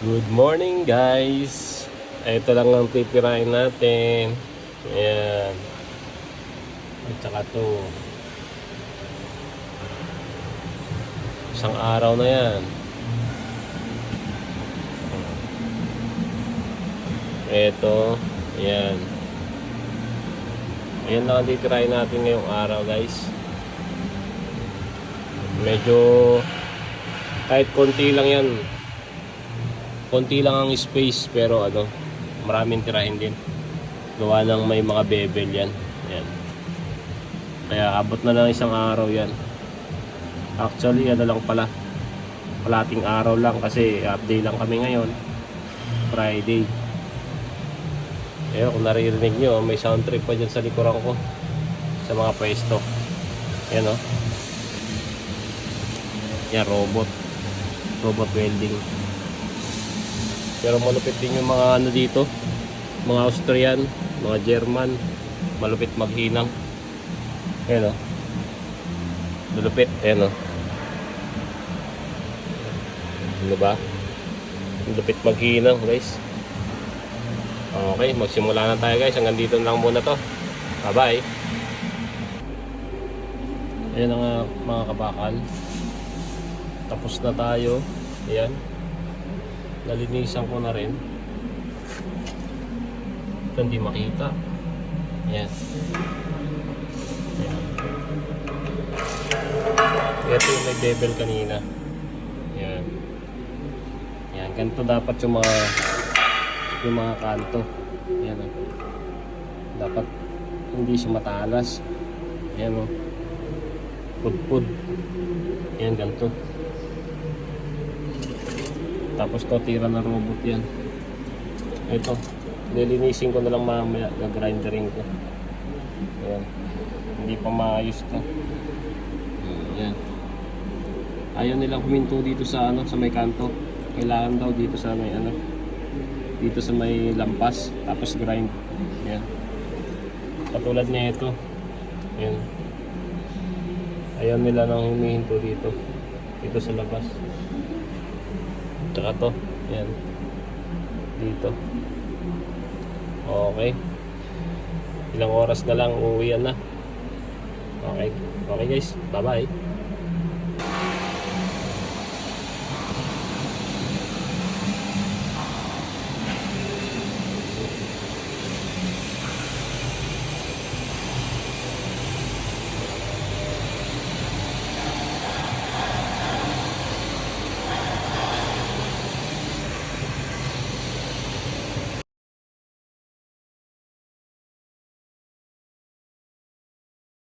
Good morning guys! Ito lang ang titirahin natin. Ayan. At saka to. Isang araw na yan. Ito. Ayan. Ayan lang ang titirahin natin ngayong araw guys. Medyo kahit konti lang yan konti lang ang space pero ano maraming tirahin din. Gawa ng may mga bevel yan. Yan kaya abot na lang isang araw yan. Actually ano lang pala. Kalating araw lang kasi update lang kami ngayon. Friday. Eh kung naririnig nyo may sound trip pa dyan sa likuran ko. Sa mga pwesto. Yan o yan robot. Robot welding pero malupit din yung mga ano dito. Mga Austrian, mga German. Malupit maghinang. Ayan o. Malupit. Ayan o. Ano ba? Malupit maghinang guys. Okay, magsimula na tayo guys. Hanggang dito lang muna to. Bye-bye. Ayan ang mga kabakal. Tapos na tayo. Ayan nalinisan ko na rin. Ito hindi makita. Yan ito yung may bevel kanina. Yan yan ganito dapat yung mga yung mga kanto. Yan o dapat hindi siya matalas. Yan o pudpud. Yan ganito tapos to tira na robot yan. Ito. Nilinisin ko na lang mamaya. Gagrinderin ko. Ayan. Hindi pa maayos to. Ayan. Ayaw nilang huminto dito sa ano sa may kanto. Kailangan daw dito sa may ano dito sa may lampas tapos grind. Ayan. Katulad niya ito. Ayan. Ayaw nila nang humihinto dito. Dito sa labas. Tsaka to. Yan. Dito. Okay. Ilang oras na lang uuwian na. Okay. Okay guys. Bye-bye.